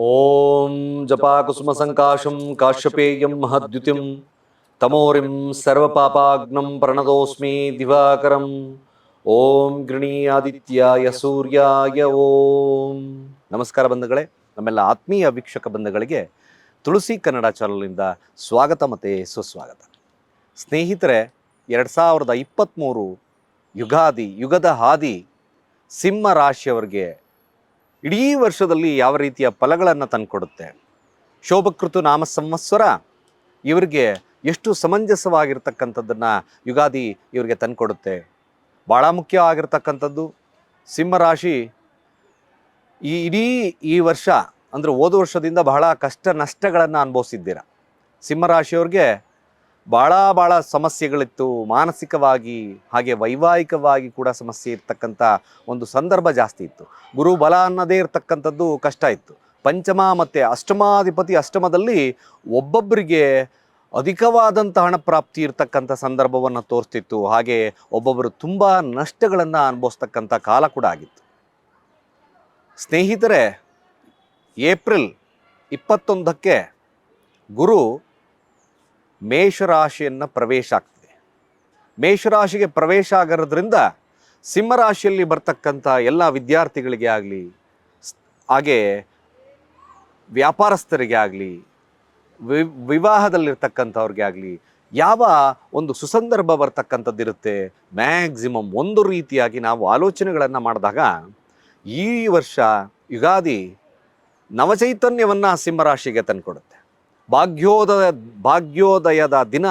ಓಂ ಜಪಾಕುಸುಮ ಸಂಕಾಶಂ ಕಾಶ್ಯಪೇಯಂ ಮಹದ್ಯುತಿಂ ತಮೋರಿಂ ಸರ್ವಪಾಪಾಗ್ನಂ ಪ್ರಣದೋಸ್ಮಿ ದಿವಾಕರಂ ಓಂ ಗೃಣೀಯಾದಿತ್ಯಾಯ ಸೂರ್ಯಾಯ ಓಂ ನಮಸ್ಕಾರ ಬಂಧುಗಳೇ, ನಮ್ಮೆಲ್ಲ ಆತ್ಮೀಯ ವೀಕ್ಷಕ ಬಂಧುಗಳಿಗೆ ತುಳಸಿ ಕನ್ನಡ ಚಾನಲ್ನಿಂದ ಸ್ವಾಗತ ಮತ್ತು ಸುಸ್ವಾಗತ. ಸ್ನೇಹಿತರೆ, ಎರಡು ಸಾವಿರದ ಇಪ್ಪತ್ತ್ಮೂರು ಯುಗಾದಿ, ಯುಗದ ಹಾದಿ, ಸಿಂಹ ರಾಶಿಯವರಿಗೆ ಇಡೀ ವರ್ಷದಲ್ಲಿ ಯಾವ ರೀತಿಯ ಫಲಗಳನ್ನು ತಂದುಕೊಡುತ್ತೆ? ಶೋಭಕೃತು ನಾಮ ಸಂವತ್ಸರ ಇವರಿಗೆ ಎಷ್ಟು ಸಮಂಜಸವಾಗಿರ್ತಕ್ಕಂಥದ್ದನ್ನು ಯುಗಾದಿ ಇವರಿಗೆ ತಂದುಕೊಡುತ್ತೆ. ಭಾಳ ಮುಖ್ಯವಾಗಿರ್ತಕ್ಕಂಥದ್ದು ಸಿಂಹರಾಶಿ ಈ ಇಡೀ ಈ ವರ್ಷ ಅಂದರೆ ಹೋದ ವರ್ಷದಿಂದ ಬಹಳ ಕಷ್ಟ ನಷ್ಟಗಳನ್ನು ಅನುಭವಿಸಿದ್ದೀರ. ಸಿಂಹರಾಶಿಯವ್ರಿಗೆ ಭಾಳ ಭಾಳ ಸಮಸ್ಯೆಗಳಿತ್ತು. ಮಾನಸಿಕವಾಗಿ ಹಾಗೆ ವೈವಾಹಿಕವಾಗಿ ಕೂಡ ಸಮಸ್ಯೆ ಇರ್ತಕ್ಕಂಥ ಒಂದು ಸಂದರ್ಭ ಜಾಸ್ತಿ ಇತ್ತು. ಗುರು ಬಲ ಅನ್ನೋದೇ ಇರತಕ್ಕಂಥದ್ದು ಕಷ್ಟ ಇತ್ತು. ಪಂಚಮ ಮತ್ತು ಅಷ್ಟಮಾಧಿಪತಿ ಅಷ್ಟಮದಲ್ಲಿ ಒಬ್ಬೊಬ್ಬರಿಗೆ ಅಧಿಕವಾದಂಥ ಹಣ ಪ್ರಾಪ್ತಿ ಇರತಕ್ಕಂಥ ಸಂದರ್ಭವನ್ನು ತೋರಿಸ್ತಿತ್ತು. ಹಾಗೆ ಒಬ್ಬೊಬ್ಬರು ತುಂಬ ನಷ್ಟಗಳನ್ನು ಅನುಭವಿಸ್ತಕ್ಕಂಥ ಕಾಲ ಕೂಡ ಆಗಿತ್ತು. ಸ್ನೇಹಿತರೆ, ಏಪ್ರಿಲ್ ಇಪ್ಪತ್ತೊಂದಕ್ಕೆ ಗುರು ಮೇಷರಾಶಿಯನ್ನು ಪ್ರವೇಶ ಆಗ್ತಿದೆ. ಮೇಷರಾಶಿಗೆ ಪ್ರವೇಶ ಆಗಿರೋದ್ರಿಂದ ಸಿಂಹರಾಶಿಯಲ್ಲಿ ಬರ್ತಕ್ಕಂಥ ಎಲ್ಲ ವಿದ್ಯಾರ್ಥಿಗಳಿಗೆ ಆಗಲಿ ಹಾಗೆ ವ್ಯಾಪಾರಸ್ಥರಿಗೆ ಆಗಲಿ, ವಿ, ವಿವಾಹದಲ್ಲಿರ್ತಕ್ಕಂಥವ್ರಿಗೆ ಆಗಲಿ ಯಾವ ಒಂದು ಸುಸಂದರ್ಭ ಬರ್ತಕ್ಕಂಥದ್ದಿರುತ್ತೆ ಮ್ಯಾಕ್ಸಿಮಮ್ ಒಂದು ರೀತಿಯಾಗಿ ನಾವು ಆಲೋಚನೆಗಳನ್ನು ಮಾಡಿದಾಗ ಈ ವರ್ಷ ಯುಗಾದಿ ನವಚೈತನ್ಯವನ್ನು ಸಿಂಹರಾಶಿಗೆ ತಂದುಕೊಡುತ್ತೆ. ಭಾಗ್ಯೋದಯ, ಭಾಗ್ಯೋದಯದ ದಿನ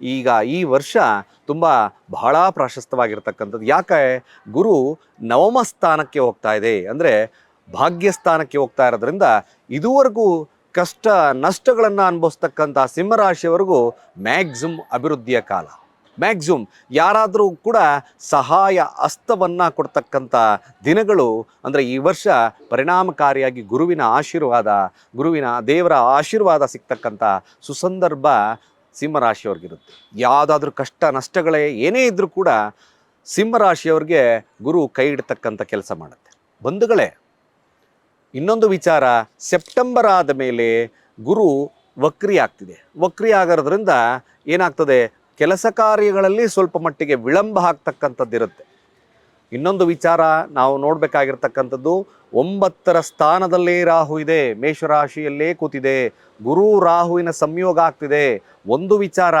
ಈಗ ಈ ವರ್ಷ ತುಂಬ ಬಹಳ ಪ್ರಾಶಸ್ತವಾಗಿರ್ತಕ್ಕಂಥದ್ದು. ಯಾಕೆ? ಗುರು ನವಮ ಸ್ಥಾನಕ್ಕೆ ಹೋಗ್ತಾ ಇದೆ. ಅಂದರೆ ಭಾಗ್ಯಸ್ಥಾನಕ್ಕೆ ಹೋಗ್ತಾ ಇರೋದ್ರಿಂದ ಇದುವರೆಗೂ ಕಷ್ಟ ನಷ್ಟಗಳನ್ನು ಅನುಭವಿಸ್ತಕ್ಕಂಥ ಸಿಂಹರಾಶಿಯವರೆಗೂ ಮ್ಯಾಕ್ಸಿಮ್ ಅಭಿವೃದ್ಧಿಯ ಕಾಲ. ಮ್ಯಾಕ್ಸಿಮಮ್ ಯಾರಾದರೂ ಕೂಡ ಸಹಾಯ ಹಸ್ತವನ್ನು ಕೊಡ್ತಕ್ಕಂಥ ದಿನಗಳು ಅಂದರೆ ಈ ವರ್ಷ ಪರಿಣಾಮಕಾರಿಯಾಗಿ ಗುರುವಿನ ಆಶೀರ್ವಾದ, ಗುರುವಿನ ದೇವರ ಆಶೀರ್ವಾದ ಸಿಗ್ತಕ್ಕಂಥ ಸುಸಂದರ್ಭ ಸಿಂಹರಾಶಿಯವ್ರಿಗಿರುತ್ತೆ. ಯಾವುದಾದ್ರೂ ಕಷ್ಟ ನಷ್ಟಗಳೇ ಏನೇ ಇದ್ದರೂ ಕೂಡ ಸಿಂಹರಾಶಿಯವ್ರಿಗೆ ಗುರು ಕೈ ಇಡ್ತಕ್ಕಂಥ ಕೆಲಸ ಮಾಡುತ್ತೆ. ಬಂಧುಗಳೇ, ಇನ್ನೊಂದು ವಿಚಾರ, ಸೆಪ್ಟೆಂಬರ್ ಆದ ಮೇಲೆ ಗುರು ವಕ್ರಿ ಆಗ್ತಿದೆ ವಕ್ರಿ ಆಗೋದ್ರಿಂದ ಏನಾಗ್ತದೆ? ಕೆಲಸ ಕಾರ್ಯಗಳಲ್ಲಿ ಸ್ವಲ್ಪ ಮಟ್ಟಿಗೆ ವಿಳಂಬ ಆಗ್ತಕ್ಕಂಥದ್ದಿರುತ್ತೆ. ಇನ್ನೊಂದು ವಿಚಾರ, ನಾವು ನೋಡಬೇಕಾಗಿರ್ತಕ್ಕಂಥದ್ದು, ಒಂಬತ್ತರ ಸ್ಥಾನದಲ್ಲೇ ರಾಹು ಇದೆ, ಮೇಷರಾಶಿಯಲ್ಲೇ ಕೂತಿದೆ, ಗುರು ರಾಹುವಿನ ಸಂಯೋಗ ಆಗ್ತಿದೆ. ಒಂದು ವಿಚಾರ,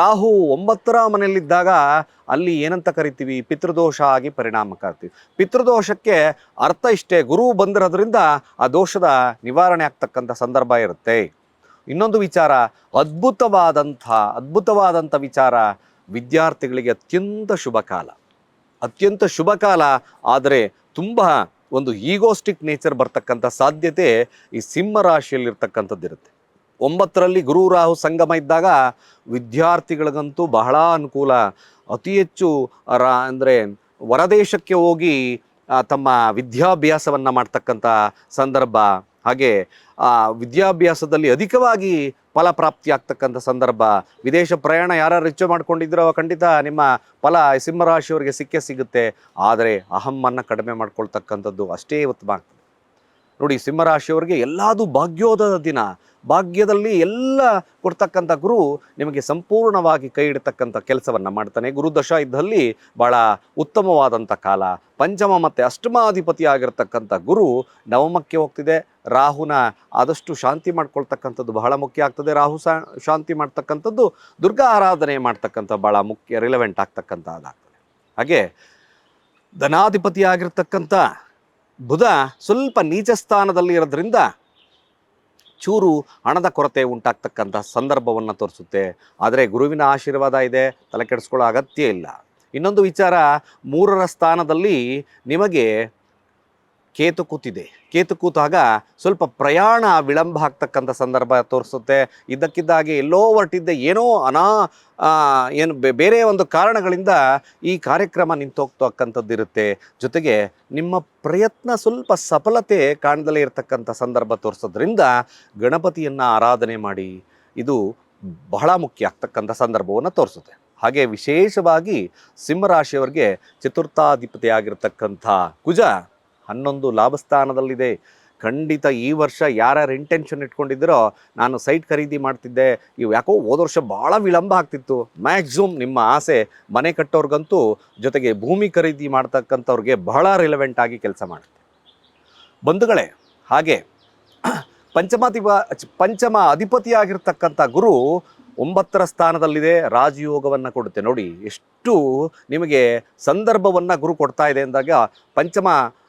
ರಾಹು ಒಂಬತ್ತರ ಮನೆಯಲ್ಲಿದ್ದಾಗ ಅಲ್ಲಿ ಏನಂತ ಕರಿತೀವಿ? ಪಿತೃದೋಷ ಆಗಿ ಪರಿಣಾಮಕಾರ್ತೀವಿ ಪಿತೃದೋಷಕ್ಕೆ ಅರ್ಥ ಇಷ್ಟೇ, ಗುರು ಬಂದಿರೋದ್ರಿಂದ ಆ ದೋಷದ ನಿವಾರಣೆ ಆಗ್ತಕ್ಕಂಥ ಸಂದರ್ಭ ಇರುತ್ತೆ. ಇನ್ನೊಂದು ವಿಚಾರ, ಅದ್ಭುತವಾದಂಥ ಅದ್ಭುತವಾದಂಥ ವಿಚಾರ, ವಿದ್ಯಾರ್ಥಿಗಳಿಗೆ ಅತ್ಯಂತ ಶುಭ ಕಾಲ. ಅತ್ಯಂತ ಶುಭ ಕಾಲ, ಆದರೆ ತುಂಬ ಒಂದು ಈಗೋಸ್ಟಿಕ್ ನೇಚರ್ ಬರ್ತಕ್ಕಂಥ ಸಾಧ್ಯತೆ ಈ ಸಿಂಹ ರಾಶಿಯಲ್ಲಿರ್ತಕ್ಕಂಥದ್ದಿರುತ್ತೆ. ಒಂಬತ್ತರಲ್ಲಿ ಗುರು ರಾಹು ಸಂಗಮ ಇದ್ದಾಗ ವಿದ್ಯಾರ್ಥಿಗಳಿಗಂತೂ ಬಹಳ ಅನುಕೂಲ. ಅತಿ ಹೆಚ್ಚು ರಾ, ಅಂದರೆ ಹೊರದೇಶಕ್ಕೆ ಹೋಗಿ ತಮ್ಮ ವಿದ್ಯಾಭ್ಯಾಸವನ್ನು ಮಾಡ್ತಕ್ಕಂಥ ಸಂದರ್ಭ. ಹಾಗೆ, ಆ, ವಿದ್ಯಾಭ್ಯಾಸದಲ್ಲಿ ಅಧಿಕವಾಗಿ ಫಲಪ್ರಾಪ್ತಿ ಆಗ್ತಕ್ಕಂಥ ಸಂದರ್ಭ. ವಿದೇಶ ಪ್ರಯಾಣ ಯಾರು ಹೆಚ್ಚು ಮಾಡ್ಕೊಂಡಿದ್ರೋ ಖಂಡಿತ ನಿಮ್ಮ ಫಲ ಸಿಂಹರಾಶಿಯವರಿಗೆ ಸಿಕ್ಕೇ ಸಿಗುತ್ತೆ. ಆದರೆ ಅಹಮ್ಮನ್ನು ಕಡಿಮೆ ಮಾಡ್ಕೊಳ್ತಕ್ಕಂಥದ್ದು ಅಷ್ಟೇ ಉತ್ತಮ ನೋಡಿ ಸಿಂಹರಾಶಿಯವರಿಗೆ ಎಲ್ಲದೂ ಭಾಗ್ಯೋದಯದ ದಿನ. ಭಾಗ್ಯದಲ್ಲಿ ಎಲ್ಲ ಕೊಡ್ತಕ್ಕಂಥ ಗುರು ನಿಮಗೆ ಸಂಪೂರ್ಣವಾಗಿ ಕೈ ಇಡತಕ್ಕಂಥ ಕೆಲಸವನ್ನು ಮಾಡ್ತಾನೆ. ಗುರುದಶ ಇದ್ದಲ್ಲಿ ಭಾಳ ಉತ್ತಮವಾದಂಥ ಕಾಲ. ಪಂಚಮ ಮತ್ತು ಅಷ್ಟಮಾಧಿಪತಿ ಆಗಿರ್ತಕ್ಕಂಥ ಗುರು ನವಮಕ್ಕೆ ಹೋಗ್ತಿದೆ. ರಾಹುನ ಆದಷ್ಟು ಶಾಂತಿ ಮಾಡ್ಕೊಳ್ತಕ್ಕಂಥದ್ದು ಬಹಳ ಮುಖ್ಯ ಆಗ್ತದೆ. ರಾಹು ಶಾಂತಿ ಮಾಡ್ತಕ್ಕಂಥದ್ದು ದುರ್ಗಾ ಆರಾಧನೆ ಮಾಡ್ತಕ್ಕಂಥ ಭಾಳ ಮುಖ್ಯ ರಿಲೆವೆಂಟ್ ಆಗ್ತಕ್ಕಂಥದ್ದಾಗ್ತದೆ. ಹಾಗೆ ಧನಾಧಿಪತಿ ಆಗಿರ್ತಕ್ಕಂಥ ಬುಧ ಸ್ವಲ್ಪ ನೀಚ ಸ್ಥಾನದಲ್ಲಿ ಇರೋದ್ರಿಂದ ಚೂರು ಹಣದ ಕೊರತೆ ಉಂಟಾಗ್ತಕ್ಕಂಥ ಸಂದರ್ಭವನ್ನು ತೋರಿಸುತ್ತೆ. ಆದರೆ ಗುರುವಿನ ಆಶೀರ್ವಾದ ಇದೆ, ತಲೆ ಕೆಡಿಸ್ಕೊಳ್ಳೋ ಅಗತ್ಯ ಇಲ್ಲ. ಇನ್ನೊಂದು ವಿಚಾರ, ಮೂರರ ಸ್ಥಾನದಲ್ಲಿ ನಿಮಗೆ ಕೇತು ಕೂತಿದೆ. ಕೇತು ಕೂತಾಗ ಸ್ವಲ್ಪ ಪ್ರಯಾಣ ವಿಳಂಬ ಆಗ್ತಕ್ಕಂಥ ಸಂದರ್ಭ ತೋರಿಸುತ್ತೆ. ಇದ್ದಕ್ಕಿದ್ದಾಗೆ ಎಲ್ಲೋ ಹೊರಟಿದ್ದೆ. ಏನೋ ಅನಾ ಏನು ಬೇರೆ ಒಂದು ಕಾರಣಗಳಿಂದ ಈ ಕಾರ್ಯಕ್ರಮ ನಿಂತೋಗ್ತಕ್ಕಂಥದ್ದಿರುತ್ತೆ. ಜೊತೆಗೆ ನಿಮ್ಮ ಪ್ರಯತ್ನ ಸ್ವಲ್ಪ ಸಫಲತೆ ಕಾಣದಲ್ಲೇ ಇರತಕ್ಕಂಥ ಸಂದರ್ಭ ತೋರಿಸೋದ್ರಿಂದ ಗಣಪತಿಯನ್ನು ಆರಾಧನೆ ಮಾಡಿ ಇದು ಬಹಳ ಮುಖ್ಯ ಆಗ್ತಕ್ಕಂಥ ಸಂದರ್ಭವನ್ನು ತೋರಿಸುತ್ತೆ. ಹಾಗೆ ವಿಶೇಷವಾಗಿ ಸಿಂಹರಾಶಿಯವರಿಗೆ ಚತುರ್ಥಾಧಿಪತಿಯಾಗಿರ್ತಕ್ಕಂಥ ಕುಜ ಹನ್ನೊಂದು ಲಾಭಸ್ಥಾನದಲ್ಲಿದೆ. ಖಂಡಿತ ಈ ವರ್ಷ ಯಾರ್ಯಾರು ಇಂಟೆನ್ಷನ್ ಇಟ್ಕೊಂಡಿದ್ದೀರೋ ನಾನು ಸೈಟ್ ಖರೀದಿ ಮಾಡ್ತಿದ್ದೆ. ಇವು ಯಾಕೋ ಹೋದ ವರ್ಷ ಭಾಳ ವಿಳಂಬ ಆಗ್ತಿತ್ತು. ಮ್ಯಾಕ್ಸಿಮಮ್ ನಿಮ್ಮ ಆಸೆ ಮನೆ ಕಟ್ಟೋರ್ಗಂತೂ ಜೊತೆಗೆ ಭೂಮಿ ಖರೀದಿ ಮಾಡ್ತಕ್ಕಂಥವ್ರಿಗೆ ಬಹಳ ರಿಲೆವೆಂಟ್ ಆಗಿ ಕೆಲಸ ಮಾಡುತ್ತೆ. ಬಂಧುಗಳೇ, ಹಾಗೆ ಪಂಚಮಾಧಿಪ ಪಂಚಮ ಅಧಿಪತಿಯಾಗಿರ್ತಕ್ಕಂಥ ಗುರು ಒಂಬತ್ತರ ಸ್ಥಾನದಲ್ಲಿದೆ. ರಾಜಯೋಗವನ್ನು ಕೊಡುತ್ತೆ. ನೋಡಿ, ಎಷ್ಟು ನಿಮಗೆ ಸಂದರ್ಭವನ್ನು ಗುರು ಕೊಡ್ತಾ ಇದೆ ಅಂದಾಗ ಪಂಚಮ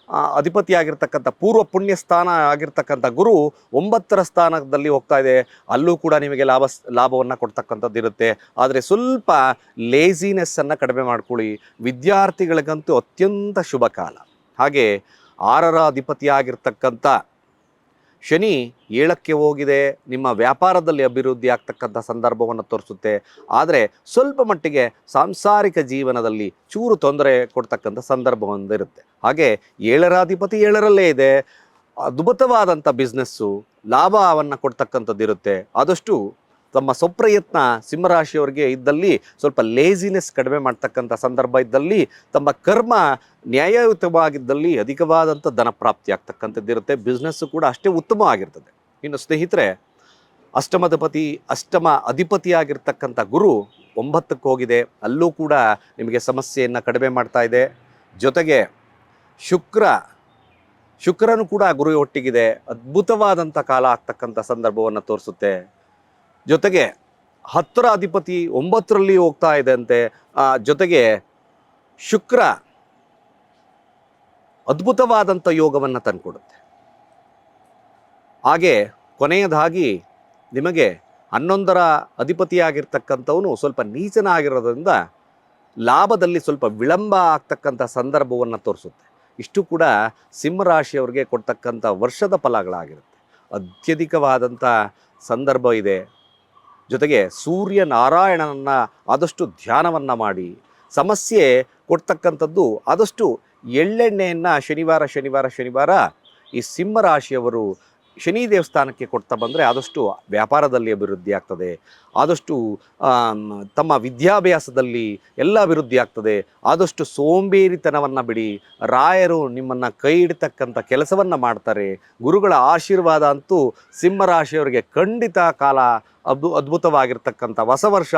ಅಧಿಪತಿಯಾಗಿರ್ತಕ್ಕಂಥ ಪೂರ್ವ ಪುಣ್ಯ ಸ್ಥಾನ ಆಗಿರ್ತಕ್ಕಂಥ ಗುರು ಒಂಬತ್ತರ ಸ್ಥಾನದಲ್ಲಿ ಹೋಗ್ತಾ ಇದೆ. ಅಲ್ಲೂ ಕೂಡ ನಿಮಗೆ ಲಾಭ ಲಾಭವನ್ನು ಕೊಡ್ತಕ್ಕಂಥದ್ದು ಇರುತ್ತೆ. ಆದರೆ ಸ್ವಲ್ಪ ಲೇಜಿನೆಸ್ಸನ್ನು ಕಡಿಮೆ ಮಾಡ್ಕೊಳ್ಳಿ. ವಿದ್ಯಾರ್ಥಿಗಳಿಗಂತೂ ಅತ್ಯಂತ ಶುಭ ಕಾಲ ಹಾಗೆ ಆರರ ಅಧಿಪತಿಯಾಗಿರ್ತಕ್ಕಂಥ ಶನಿ ಏಳಕ್ಕೆ ಹೋಗಿದೆ. ನಿಮ್ಮ ವ್ಯಾಪಾರದಲ್ಲಿ ಅಭಿವೃದ್ಧಿ ಆಗ್ತಕ್ಕಂಥ ಸಂದರ್ಭವನ್ನು ತೋರಿಸುತ್ತೆ. ಆದರೆ ಸ್ವಲ್ಪ ಮಟ್ಟಿಗೆ ಸಾಂಸಾರಿಕ ಜೀವನದಲ್ಲಿ ಚೂರು ತೊಂದರೆ ಕೊಡ್ತಕ್ಕಂಥ ಸಂದರ್ಭ ಒಂದಿರುತ್ತೆ ಹಾಗೆ ಏಳರಾಧಿಪತಿ ಏಳರಲ್ಲೇ ಇದೆ. ಅದ್ಭುತವಾದಂಥ ಬಿಸ್ನೆಸ್ಸು ಲಾಭವನ್ನು ಕೊಡ್ತಕ್ಕಂಥದ್ದು ಇರುತ್ತೆ ಆದಷ್ಟು ತಮ್ಮ ಸ್ವಪ್ರಯತ್ನ ಸಿಂಹರಾಶಿಯವರಿಗೆ ಇದ್ದಲ್ಲಿ ಸ್ವಲ್ಪ ಲೇಸಿನೆಸ್ ಕಡಿಮೆ ಮಾಡ್ತಕ್ಕಂಥ ಸಂದರ್ಭ ಇದ್ದಲ್ಲಿ, ತಮ್ಮ ಕರ್ಮ ನ್ಯಾಯಯುತವಾಗಿದ್ದಲ್ಲಿ ಅಧಿಕವಾದಂಥ ಧನ ಪ್ರಾಪ್ತಿ ಆಗ್ತಕ್ಕಂಥದ್ದು ಇರುತ್ತೆ. ಬಿಸ್ನೆಸ್ಸು ಕೂಡ ಅಷ್ಟೇ ಉತ್ತಮವಾಗಿರ್ತದೆ ಇನ್ನು ಸ್ನೇಹಿತರೆ, ಅಷ್ಟಮಧಿಪತಿ, ಅಷ್ಟಮ ಅಧಿಪತಿಯಾಗಿರ್ತಕ್ಕಂಥ ಗುರು ಒಂಬತ್ತಕ್ಕೆ ಹೋಗಿದೆ. ಅಲ್ಲೂ ಕೂಡ ನಿಮಗೆ ಸಮಸ್ಯೆಯನ್ನು ಕಡಿಮೆ ಮಾಡ್ತಾ ಇದೆ. ಜೊತೆಗೆ ಶುಕ್ರ, ಶುಕ್ರನು ಕೂಡ ಗುರು ಒಟ್ಟಿಗಿದೆ. ಅದ್ಭುತವಾದಂಥ ಕಾಲ ಆಗ್ತಕ್ಕಂಥ ಸಂದರ್ಭವನ್ನು ತೋರಿಸುತ್ತೆ. ಜೊತೆಗೆ ಹತ್ತರ ಅಧಿಪತಿ ಒಂಬತ್ತರಲ್ಲಿ ಹೋಗ್ತಾ ಇದೆ ಅಂತೆ ಆ, ಜೊತೆಗೆ ಶುಕ್ರ ಅದ್ಭುತವಾದಂಥ ಯೋಗವನ್ನು ತಂದುಕೊಡುತ್ತೆ. ಹಾಗೆ ಕೊನೆಯದಾಗಿ ನಿಮಗೆ ಹನ್ನೊಂದರ ಅಧಿಪತಿಯಾಗಿರ್ತಕ್ಕಂಥವನು ಸ್ವಲ್ಪ ನೀಚನ ಆಗಿರೋದ್ರಿಂದ ಲಾಭದಲ್ಲಿ ಸ್ವಲ್ಪ ವಿಳಂಬ ಆಗ್ತಕ್ಕಂಥ ಸಂದರ್ಭವನ್ನು ತೋರಿಸುತ್ತೆ. ಇಷ್ಟು ಕೂಡ ಸಿಂಹರಾಶಿಯವರಿಗೆ ಕೊಡ್ತಕ್ಕಂಥ ವರ್ಷದ ಫಲಗಳಾಗಿರುತ್ತೆ. ಅತ್ಯಧಿಕವಾದಂಥ ಸಂದರ್ಭ ಇದೆ. ಜೊತೆಗೆ ಸೂರ್ಯ ನಾರಾಯಣನನ್ನು ಆದಷ್ಟು ಧ್ಯಾನವನ್ನು ಮಾಡಿ. ಸಮಸ್ಯೆ ಕೊಡ್ತಕ್ಕಂಥದ್ದು ಆದಷ್ಟು ಎಳ್ಳೆಣ್ಣೆಯನ್ನು ಶನಿವಾರ ಶನಿವಾರ ಶನಿವಾರ ಈ ಸಿಂಹರಾಶಿಯವರು ಶನಿ ದೇವಸ್ಥಾನಕ್ಕೆ ಕೊಡ್ತಾ ಬಂದರೆ ಆದಷ್ಟು ವ್ಯಾಪಾರದಲ್ಲಿ ಅಭಿವೃದ್ಧಿ ಆಗ್ತದೆ, ಆದಷ್ಟು ತಮ್ಮ ವಿದ್ಯಾಭ್ಯಾಸದಲ್ಲಿ ಎಲ್ಲ ಅಭಿವೃದ್ಧಿ ಆಗ್ತದೆ, ಆದಷ್ಟು ಸೋಂಬೇರಿತನವನ್ನು ಬಿಡಿ, ರಾಯರು ನಿಮ್ಮನ್ನು ಕೈ ಇಡ್ತಕ್ಕಂಥ ಕೆಲಸವನ್ನು ಮಾಡ್ತಾರೆ, ಗುರುಗಳ ಆಶೀರ್ವಾದ ಅಂತೂ ಸಿಂಹರಾಶಿಯವರಿಗೆ ಖಂಡಿತ ಕಾಲ ಅದ್ಭು ಅದ್ಭುತವಾಗಿರ್ತಕ್ಕಂಥ ಹೊಸ ವರ್ಷ,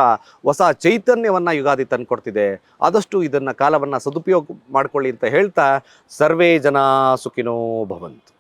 ಹೊಸ ಚೈತನ್ಯವನ್ನು ಯುಗಾದಿ ತಂದುಕೊಡ್ತಿದೆ. ಆದಷ್ಟು ಇದನ್ನು ಕಾಲವನ್ನು ಸದುಪಯೋಗ ಮಾಡಿಕೊಳ್ಳಿ ಅಂತ ಹೇಳ್ತಾ ಸರ್ವೇ ಜನ ಸುಖಿನೋ ಭವಂತು.